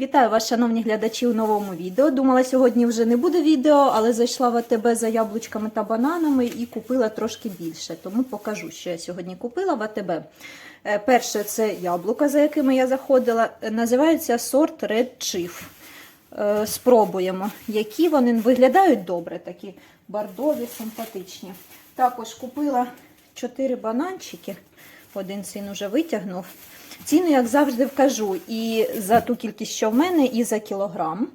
Вітаю вас, шановні глядачі, у новому відео. Думала, сьогодні вже не буде відео, але зайшла в АТБ за яблучками та бананами і купила трошки більше. Тому покажу, що я сьогодні купила в АТБ. Е, Перше це яблука, за якими я заходила. Е, Називається сорт Red Chief. Е, Спробуємо, які вони виглядають добре, такі бордові, симпатичні. Також купила 4 бананчики. Один син уже витягнув. Ціну, як завжди, вкажу і за ту кількість, що в мене, і за кілограм.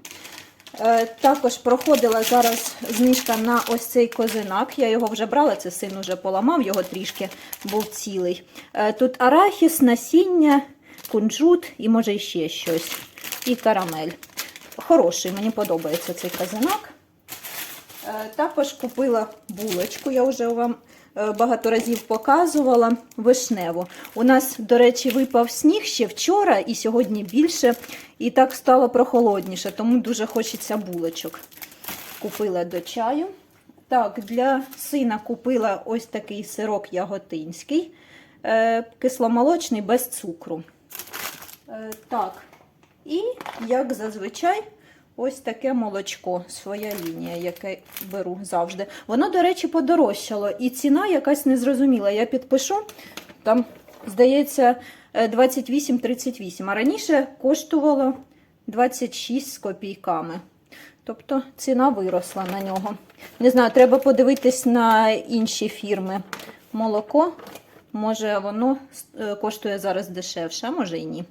Е, Також проходила зараз знижка на ось цей козинак. Я його вже брала, це син уже поламав, його трішки був цілий. Е, Тут арахіс, насіння, кунжут і може ще щось. І карамель. Хороший, мені подобається цей казинак. Е, Також купила булочку, я вже вам багато разів показувала вишневу. У нас, до речі, випав сніг ще вчора і сьогодні більше, і так стало прохолодніше, тому дуже хочеться булочок. Купила до чаю. Так, для сина купила ось такий сирок яготинський, е, кисломолочний без цукру. Е, Так, і як зазвичай, ось таке молочко, своя лінія, яке беру завжди. Воно, до речі, подорожчало, і ціна якась незрозуміла. Я підпишу, там, здається, е, 28-38, а раніше коштувало 26 з копійками. Тобто ціна виросла на нього. Не знаю, треба подивитись на інші фірми. Молоко, може, воно е, коштує зараз дешевше, а може і ні.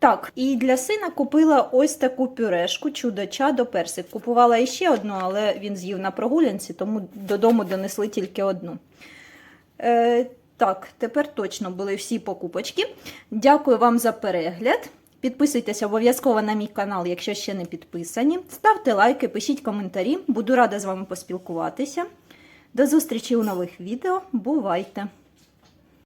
Так, і для сина купила ось таку пюрешку чудо чадо персик. Купувала іще одну, але він з'їв на прогулянці, тому додому донесли тільки одну. Е, так, тепер точно були всі покупочки. Дякую вам за перегляд. Підписуйтесь обов'язково на мій канал, якщо ще не підписані. Ставте лайки, пишіть коментарі. Буду рада з вами поспілкуватися. До зустрічі у нових відео. Бувайте!